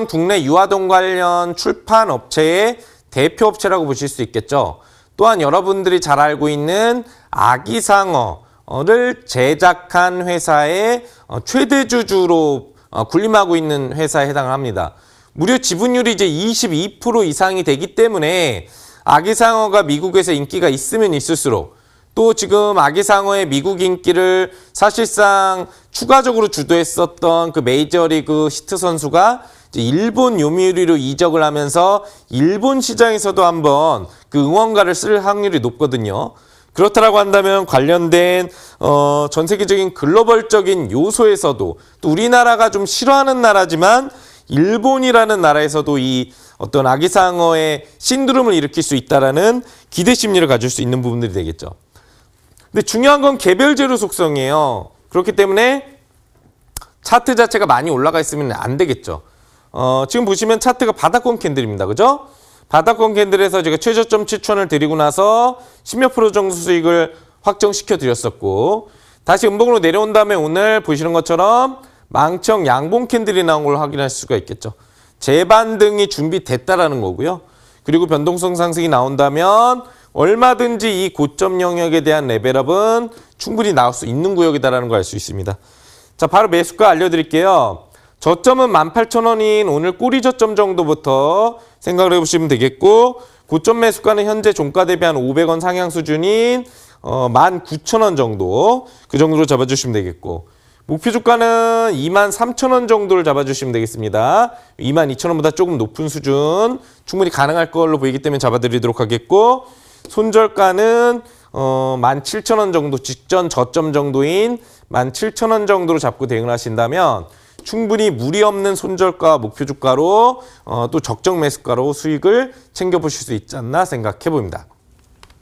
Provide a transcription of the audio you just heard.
국내 유아동 관련 출판 업체의 대표 업체라고 보실 수 있겠죠. 또한 여러분들이 잘 알고 있는 아기상어를 제작한 회사의 어, 최대 주주로 어, 군림하고 있는 회사에 해당을 합니다. 무려 지분율이 이제 22% 이상이 되기 때문에 아기상어가 미국에서 인기가 있으면 있을수록 또 지금 아기상어의 미국 인기를 사실상 추가적으로 주도했었던 그 메이저리그 히트 선수가 일본 요미우리로 이적을 하면서 일본 시장에서도 한번 그 응원가를 쓸 확률이 높거든요. 그렇다라고 한다면 관련된 어, 전 세계적인 글로벌적인 요소에서도 또 우리나라가 좀 싫어하는 나라지만 일본이라는 나라에서도 이 어떤 아기상어의 신드롬을 일으킬 수 있다라는 기대 심리를 가질 수 있는 부분들이 되겠죠. 근데 중요한 건 개별 재료 속성이에요. 그렇기 때문에 차트 자체가 많이 올라가 있으면 안 되겠죠. 어, 지금 보시면 차트가 바닥권 캔들입니다. 그죠? 바닥권 캔들에서 제가 최저점 7천을 드리고 나서 10몇 프로 정도 수익을 확정시켜 드렸었고 다시 음봉으로 내려온 다음에 오늘 보시는 것처럼 망청 양봉 캔들이 나온 걸 확인할 수가 있겠죠. 재반등이 준비됐다라는 거고요. 그리고 변동성 상승이 나온다면 얼마든지 이 고점 영역에 대한 레벨업은 충분히 나올 수 있는 구역이다라는 걸 알 수 있습니다. 자, 바로 매수가 알려드릴게요. 저점은 18,000원인 오늘 꼬리 저점 정도부터 생각을 해보시면 되겠고 고점 매수가는 현재 종가 대비 한 500원 상향 수준인 어, 19,000원 정도 그 정도로 잡아주시면 되겠고 목표 주가는 23,000원 정도를 잡아주시면 되겠습니다. 22,000원보다 조금 높은 수준 충분히 가능할 걸로 보이기 때문에 잡아드리도록 하겠고 손절가는 어, 17,000원 정도 직전 저점 정도인 17,000원 정도로 잡고 대응을 하신다면 충분히 무리 없는 손절가 목표 주가로 어, 또 적정 매수가로 수익을 챙겨 보실 수 있지 않나 생각해 봅니다.